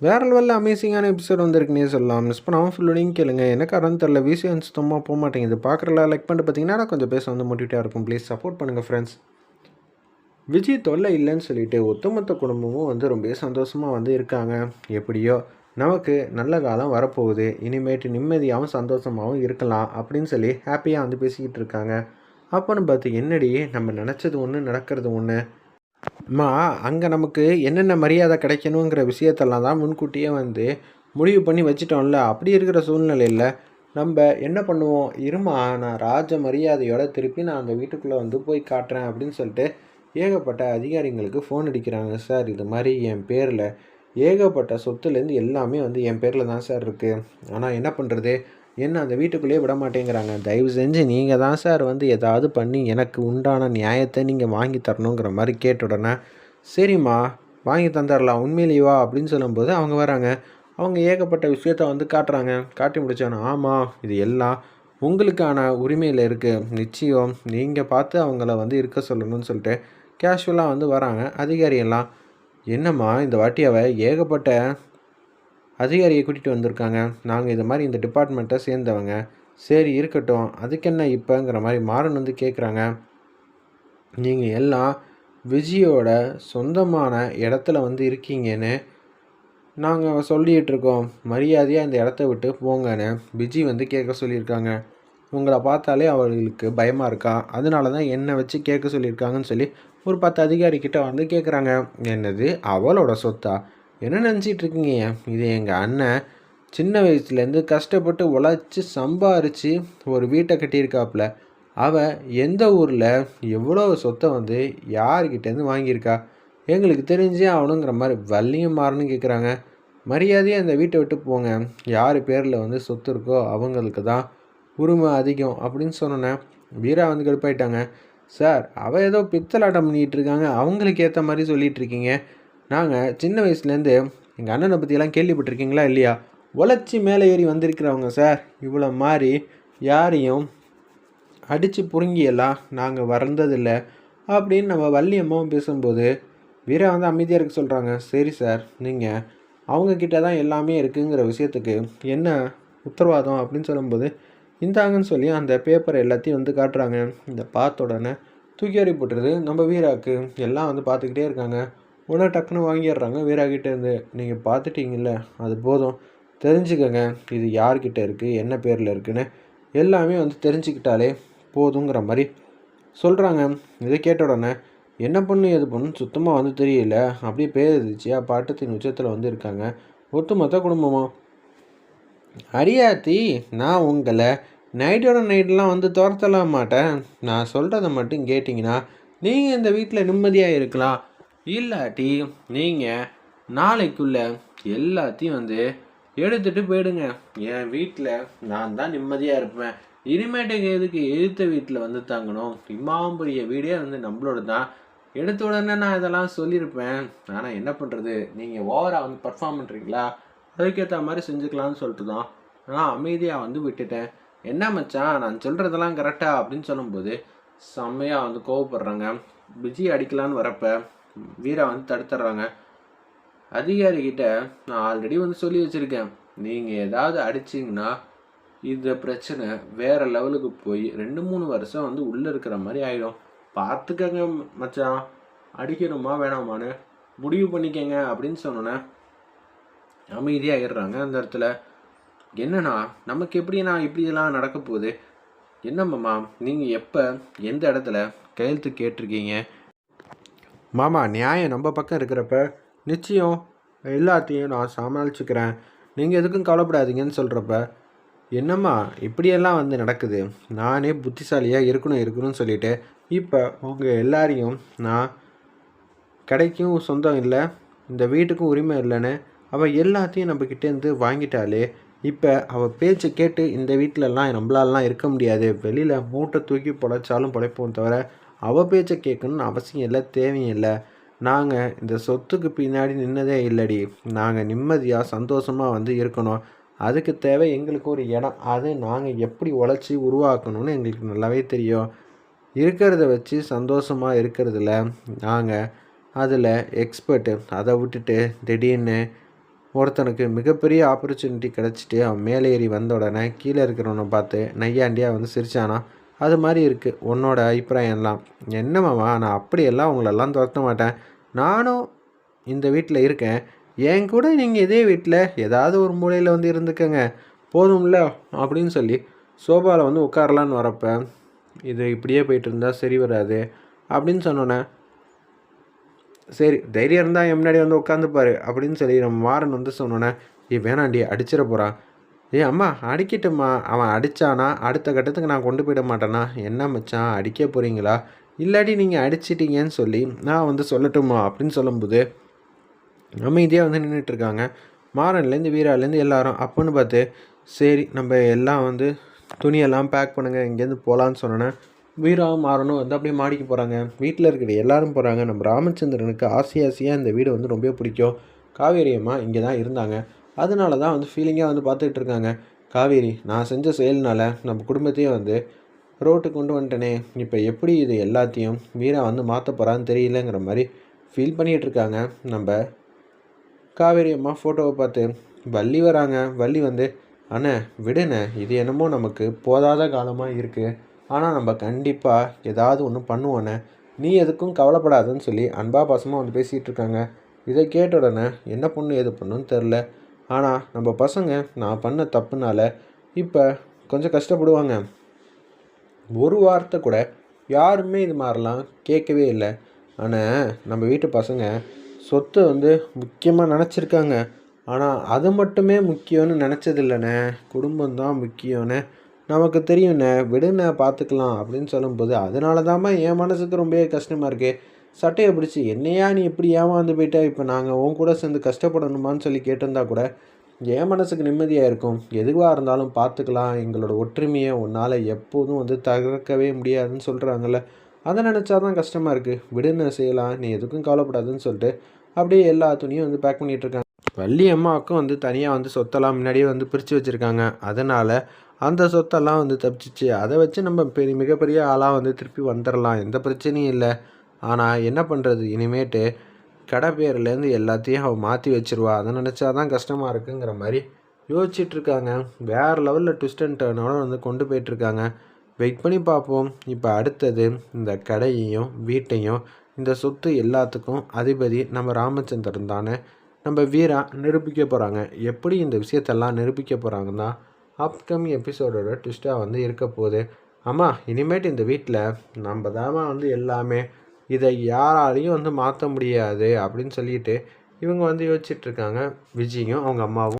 வேறு லெவலில் அமேசிங்கான எபிசோட் வந்திருக்குன்னே சொல்லலாம். மிஸ் பண்ணாமல் ஃபுல்லோடையும் கேளுங்க. என்ன காரணம் தெரில விஷயம் சுத்தமாக போக மாட்டேங்குது. பார்க்குறல லைக் பண்ணிட்டு பார்த்தீங்கன்னா நான் கொஞ்சம் பேச வந்து மோட்டிவேட்டாக இருக்கும். ப்ளீஸ் சப்போர்ட் பண்ணுங்கள் ஃப்ரெண்ட்ஸ் விஜய் தொல்லை இல்லைன்னு சொல்லிட்டு ஒட்டுமொத்த குடும்பமும் வந்து ரொம்ப சந்தோஷமாக வந்து இருக்காங்க. எப்படியோ நமக்கு நல்ல காலம் வரப்போகுது. இனிமேட்டு நிம்மதியாகவும் சந்தோஷமாகவும் இருக்கலாம் அப்படின்னு சொல்லி ஹாப்பியாக வந்து பேசிக்கிட்டு இருக்காங்க. அப்போன்னு பார்த்து என்னடி நம்ம நினச்சது ஒன்று நடக்கிறது ஒன்று அம்மா அங்கே நமக்கு என்னென்ன மரியாதை கிடைக்கணுங்கிற விஷயத்தெல்லாம் தான் முன்கூட்டியே வந்து முடிவு பண்ணி வச்சிட்டோம்ல. அப்படி இருக்கிற சூழ்நிலையில் நம்ம என்ன பண்ணுவோம்? இருமா நான் ராஜ மரியாதையோட திருப்பி நான் அந்த வீட்டுக்குள்ளே வந்து போய் காட்டுறேன் அப்படின்னு சொல்லிட்டு ஏகப்பட்ட அதிகாரிங்களுக்கு ஃபோன் அடிக்கிறாங்க சார். இது மாதிரி என் பேரில் ஏகப்பட்ட சொத்துலேருந்து எல்லாமே வந்து என் பேரில் தான் சார் இருக்குது ஆனால் என்ன பண்ணுறது என்ன அந்த வீட்டுக்குள்ளேயே விட மாட்டேங்கிறாங்க தயவு செஞ்சு நீங்கள் தான் சார் வந்து ஏதாவது பண்ணி எனக்கு உண்டான நியாயத்தை நீங்கள் வாங்கி தரணுங்கிற மாதிரி கேட்ட உடனே சரிம்மா வாங்கி தந்துடலாம் உண்மையிலேவா அப்படின்னு சொல்லும்போது அவங்க வராங்க. அவங்க ஏகப்பட்ட விஷயத்த வந்து காட்டுறாங்க. காட்டி முடிச்சோன்னா ஆமாம் இது எல்லாம் உங்களுக்கான உரிமையில் இருக்குது நிச்சயம் நீங்கள் பார்த்து அவங்கள வந்து இருக்க சொல்லணும்னு சொல்லிட்டு கேஷுவலாக வந்து வராங்க. அதிகாரியெல்லாம் என்னம்மா இந்த வாட்டி அவள் ஏகப்பட்ட அதிகாரியை கூட்டிகிட்டு வந்திருக்காங்க. நாங்கள் இது மாதிரி இந்த டிபார்ட்மெண்ட்டை சேர்ந்தவங்க. சரி இருக்கட்டும். அதுக்கு என்ன இப்போங்கிற மாதிரி மாறன் வந்து கேட்குறாங்க நீங்கள் எல்லாம் விஜயோட சொந்தமான இடத்துல வந்து இருக்கீங்கன்னு நாங்கள் சொல்லிகிட்டு இருக்கோம் மரியாதையாக இந்த இடத்த விட்டு போங்கன்னு விஜி வந்து கேட்க சொல்லியிருக்காங்க. உங்களை பார்த்தாலே அவர்களுக்கு பயமாக இருக்கா? அதனால தான் என்னை வச்சு கேட்க சொல்லியிருக்காங்கன்னு சொல்லி ஒரு பத்து அதிகாரிக்கிட்ட வந்து கேட்குறாங்க என்னது? அவளோட சொத்தா? என்ன நினச்சிட்டு இருக்கீங்க இது எங்கள் அண்ணன் சின்ன வயசுலேருந்து கஷ்டப்பட்டு உழைச்சி சம்பாரித்து ஒரு வீட்டை கட்டியிருக்காப்புல. அவள் எந்த ஊரில் எவ்வளோ சொத்தை வந்து யார்கிட்டேருந்து வாங்கியிருக்கா? எங்களுக்கு தெரிஞ்சே ஆகணுங்கிற மாதிரி வள்ளியும் மாறன்னு கேட்குறாங்க மரியாதையாக அந்த வீட்டை விட்டு போங்க. யார் பேரில் வந்து சொத்து இருக்கோ அவங்களுக்கு தான் உரிமை அதிகம் அப்படின்னு சொன்னேன் வீரா வந்து கடுப்பாயிட்டாங்க. சார் அவள் ஏதோ பித்தலாட்டம் பண்ணிகிட்டு இருக்காங்க. அவங்களுக்கு ஏற்ற மாதிரி சொல்லிகிட்ருக்கீங்க நாங்கள் சின்ன வயசுலேருந்து எங்கள் அண்ணனை பற்றியெல்லாம் கேள்விப்பட்டிருக்கீங்களா இல்லையா? உழைச்சி மேலே ஏறி வந்திருக்கிறவங்க சார் இவ்வளோ மாதிரி யாரையும் அடித்து புருங்கியெல்லாம் நாங்கள் வறந்ததில்லை அப்படின்னு நம்ம வள்ளியம்மாவும் பேசும்போது வீரா வந்து அமைதியாக இருக்க சொல்கிறாங்க சரி சார் நீங்கள் அவங்கக்கிட்ட தான் எல்லாமே இருக்குங்கிற விஷயத்துக்கு என்ன உத்தரவாதம் அப்படின்னு சொல்லும்போது இந்தாங்கன்னு சொல்லி அந்த பேப்பரை எல்லாத்தையும் வந்து காட்டுறாங்க. இந்த பார்த்த உடனே தூக்கி எறி போட்டுருது நம்ம வீராவுக்கு எல்லாம் வந்து பார்த்துக்கிட்டே இருக்காங்க. உடனே டக்குன்னு வாங்கிடுறாங்க. வீராகிட்ட இருந்து நீங்கள் பார்த்துட்டீங்கல்ல அது போதும். தெரிஞ்சுக்கங்க இது யார்கிட்ட இருக்குது என்ன பேரில் இருக்குன்னு. எல்லாமே வந்து தெரிஞ்சுக்கிட்டாலே போதுங்கிற மாதிரி சொல்கிறாங்க இதை கேட்ட உடனே என்ன பண்ணு எது பண்ணு சுத்தமாக வந்து தெரியல. அப்படியே பேருந்துச்சியா பாட்டத்தின் உச்சத்தில் வந்து இருக்காங்க. ஒட்டுமொத்த குடும்பமாக அரியாத்தி நான் உங்களை நைட்டோட நைட்லாம் வந்து துரத்தலாம் மாட்டேன். நான் சொல்கிறத மட்டும் கேட்டிங்கன்னா நீங்கள் இந்த வீட்டில் நிம்மதியாக இருக்கலாம். இல்லாட்டி நீங்கள் நாளைக்குள்ள எல்லாத்தையும் வந்து எடுத்துகிட்டு போயிடுங்க. என் வீட்டில் நான் தான் நிம்மதியாக இருப்பேன். இனிமேட்டுக்கு எதுக்கு எழுத்த வீட்டில் வந்து தங்கணும்? இம்மாம்புரிய வீடே வந்து நம்மளோட தான். எடுத்த உடனே நான் இதெல்லாம் சொல்லியிருப்பேன். ஆனால் என்ன பண்ணுறது நீங்கள் ஓவராக வந்து பர்ஃபார்ம் பண்ணுறீங்களா அதுக்கேற்ற மாதிரி செஞ்சுக்கலாம்னு சொல்லிட்டு தான். நான் அமைதியாக வந்து விட்டுட்டேன். என்ன மச்சான் நான் சொல்கிறதெல்லாம் கரெக்டாக அப்படின்னு சொல்லும்போது செம்மையாக வந்து கோவப்படுறாங்க. பிஜி அடிக்கலான்னு வரப்போ வீரா வந்து தடுத்துட்றாங்க. அதிகாரிகிட்ட நான் ஆல்ரெடி வந்து சொல்லி வச்சுருக்கேன். நீங்கள் ஏதாவது அடிச்சிங்கன்னா இந்த பிரச்சனை வேற லெவலுக்கு போய் ரெண்டு மூணு வருஷம் வந்து உள்ளே இருக்கிற மாதிரி ஆகிடும் பார்த்துக்கங்க மச்சான். அடிக்கணுமா வேணாமான்னு முடிவு பண்ணிக்கங்க அப்படின்னு சொன்னோன்னே அமைதியாகிடுறாங்க அந்த இடத்துல. என்னன்னா நமக்கு எப்படிண்ணா இப்படியெல்லாம் நடக்க போகுது? என்னம்மாம்மா நீங்கள் எப்போ எந்த இடத்துல கையெழுத்து கேட்டிருக்கீங்க? மாமா நியாயம் நம்ம பக்கம் இருக்கிறப்ப நிச்சயம் எல்லாத்தையும் நான் சமாளிச்சுக்கிறேன். நீங்கள் எதுக்கும் கவலைப்படாதீங்கன்னு சொல்கிறப்ப என்னம்மா இப்படியெல்லாம் வந்து நடக்குது? நானே புத்திசாலியாக இருக்கணும் இருக்கணும்னு சொல்லிட்டு இப்போ உங்கள் எல்லாரையும் நான் கடைக்கும் சொந்தம் இல்லை இந்த வீட்டுக்கும் உரிமை இல்லைன்னு அவள் எல்லாத்தையும் நம்மக்கிட்டேருந்து வாங்கிட்டாலே இப்போ அவள் பேச்சை கேட்டு இந்த வீட்டிலலாம் நம்மளாலலாம் இருக்க முடியாது. வெளியில் மூட்டை தூக்கி பொழைச்சாலும் பொழைப்போம் தவிர அவள் பேச்சை கேட்கணும்னு அவசியம் இல்லை தேவையும் இல்லை. நாங்கள் இந்த சொத்துக்கு பின்னாடி நின்னதே இல்லடி. நாங்கள் நிம்மதியாக சந்தோஷமாக வந்து இருக்கணும். அதுக்கு தேவை எங்களுக்கு ஒரு இடம். அது நாங்கள் எப்படி உழைச்சி உருவாக்கணும்னு எங்களுக்கு நல்லாவே தெரியும். இருக்கிறத வச்சு சந்தோஷமாக இருக்கிறதுல நாங்கள் அதில் எக்ஸ்பர்ட்டு அதை விட்டுட்டு திடீர்னு ஒருத்தனுக்கு மிகப்பெரிய ஆப்பர்ச்சுனிட்டி கிடச்சிட்டு அவன் மேலே ஏறி வந்த உடனே கீழே இருக்கிறவனை பார்த்து நையாண்டியாக வந்து சிரிச்சானா அது மாதிரி இருக்குது உன்னோட அபிப்பிராயம்லாம். என்ன மாமா? நான் அப்படியெல்லாம் உங்களெல்லாம் துரத்த மாட்டேன். நானும் இந்த வீட்டில் இருக்கேன். என் கூட நீங்கள் இதே வீட்டில் ஏதாவது ஒரு மூலையில் வந்து இருந்துக்கங்க. போதும்ல? அப்படின்னு சொல்லி சோபாவில் வந்து உட்காரலான்னு வரப்ப இது இப்படியே போயிட்டு இருந்தால் சரி வராது அப்படின்னு சொன்னோன்னே சரி தைரியம் இருந்தால் என் முன்னாடி வந்து உட்காந்துப்பாரு அப்படின்னு சொல்லி நம்ம மாறன் வந்து சொன்னோன்னே ஏ வேணாண்டி அடிச்சிட போகிறான் ஏ அம்மா அடிக்கட்டும்மா. அவன் அடித்தானா அடுத்த கட்டத்துக்கு நான் கொண்டு போயிட மாட்டேனா? என்ன மச்சான் அடிக்க போகிறீங்களா இல்லாட்டி நீங்கள் அடிச்சிட்டீங்கன்னு சொல்லி நான் வந்து சொல்லட்டுமா அப்படின்னு சொல்லும்போது அமைதியாக வந்து நின்றுட்டுருக்காங்க மாறன்லேருந்து வீராலேருந்து எல்லாரும். அப்போன்னு பார்த்து சரி நம்ம எல்லாம் வந்து துணியெல்லாம் பேக் பண்ணுங்கள் இங்கேருந்து போகலான்னு சொன்னோன்னே வீராவும் மாறனும் வந்து அப்படியே மாடிக்கு போகிறாங்க வீட்டில் இருக்கிற எல்லாரும் போகிறாங்க நம்ம ராமச்சந்திரனுக்கு ஆசை ஆசையாக இந்த வீடு வந்து ரொம்ப பிடிக்கும். காவேரி அம்மா இங்கே தான் இருந்தாங்க. அதனால தான் வந்து ஃபீலிங்காக வந்து பார்த்துக்கிட்டு இருக்காங்க. காவேரி நான் செஞ்ச செயல்னால் நம்ம குடும்பத்தையும் வந்து ரோட்டுக்கு கொண்டு வந்துட்டேனே. இப்போ எப்படி இது எல்லாத்தையும் வீரா வந்து மாற்ற போகிறான்னு தெரியலங்கிற மாதிரி ஃபீல் பண்ணிகிட்டு இருக்காங்க. நம்ம காவேரி அம்மா ஃபோட்டோவை பார்த்து வள்ளி வராங்க. வள்ளி வந்து அண்ணே விடுண்ணே இது என்னமோ நமக்கு போதாத காலமாக இருக்குது ஆனால் நம்ம கண்டிப்பாக ஏதாவது ஒன்று பண்ணுவோண்ணே. நீ எதுக்கும் கவலைப்படாதுன்னு சொல்லி அன்பா பாசமாக வந்து பேசிகிட்டு இருக்காங்க. இதை கேட்ட உடனே என்ன பொண்ணு எது பண்ணுன்னு தெரில ஆனால் நம்ம பசங்க நான் பண்ண தப்புனால இப்போ கொஞ்சம் கஷ்டப்படுவாங்க. ஒரு வார்த்தை கூட யாருமே இது மாதிரிலாம் கேட்கவே இல்லை. ஆனால் நம்ம வீட்டு பசங்க சொத்தை வந்து முக்கியமாக நினச்சிருக்காங்க. ஆனால் அது மட்டுமே முக்கியம்னு நினச்சதில்லண்ணே குடும்பம் தான் முக்கியம்னு நமக்கு தெரியும்ண்ணே. விடுண்ணே பார்த்துக்கலாம் அப்படின்னு சொல்லும்போது அதனால தாம்மா என் மனசுக்கு ரொம்பவே கஷ்டமாக இருக்குது சட்டையை பிடிச்சி என்னையா நீ இப்படி ஏமாந்து போயிட்டா? இப்போ நாங்கள் உன் கூட சேர்ந்து கஷ்டப்படணுமான்னு சொல்லி கேட்டிருந்தா கூட என் மனசுக்கு நிம்மதியாக இருக்கும். எதுவாக இருந்தாலும் பார்த்துக்கலாம் எங்களோட ஒற்றுமையை உன்னால் எப்போதும் வந்து தகர்க்கவே முடியாதுன்னு சொல்கிறாங்கல்ல அதை நினச்சா தான் கஷ்டமாக இருக்குது விடுன்னு செய்யலாம். நீ எதுக்கும் கவலைப்படாதுன்னு சொல்லிட்டு அப்படியே எல்லா துணியும் வந்து பேக் பண்ணிகிட்ருக்காங்க வள்ளி அம்மாவுக்கும் வந்து தனியாக வந்து சொத்தெல்லாம் முன்னாடியே வந்து பிரித்து வச்சுருக்காங்க. அதனால் அந்த சொத்தெல்லாம் வந்து தப்பிச்சிச்சு. அதை வச்சு நம்ம பெரிய மிகப்பெரிய ஆளாக வந்து திருப்பி வந்துடலாம் எந்த பிரச்சனையும் இல்லை. ஆனால் என்ன பண்ணுறது இனிமேட்டு கடை பேர்லேருந்து எல்லாத்தையும் அவள் மாற்றி வச்சிருவா. அதை நினச்சா தான் கஷ்டமாக இருக்குங்கிற மாதிரி யோசிச்சிட்ருக்காங்க. வேறு லெவலில் ட்விஸ்ட் அண்ட் டர்னோட வந்து கொண்டு போயிட்டுருக்காங்க வெயிட் பண்ணி பார்ப்போம். இப்போ அடுத்தது இந்த கடையையும் வீட்டையும் இந்த சொத்து எல்லாத்துக்கும் அதிபதி நம்ம ராமச்சந்திரன் தானே. நம்ம வீரா நிரூபிக்க போகிறாங்க எப்படி இந்த விஷயத்தெல்லாம் நிரூபிக்க போகிறாங்கன்னா அப்கமிங் எபிசோடோட ட்விஸ்ட்டாக வந்து இருக்க போகுது. ஆமாம் இனிமேட்டு இந்த வீட்டில் நம்ம தான் வந்து எல்லாமே இதை யாராலையும் வந்து மாற்ற முடியாது அப்படின்னு சொல்லிட்டு இவங்க வந்து யோசிச்சுட்ருக்காங்க விஜயும் அவங்க அம்மாவும்.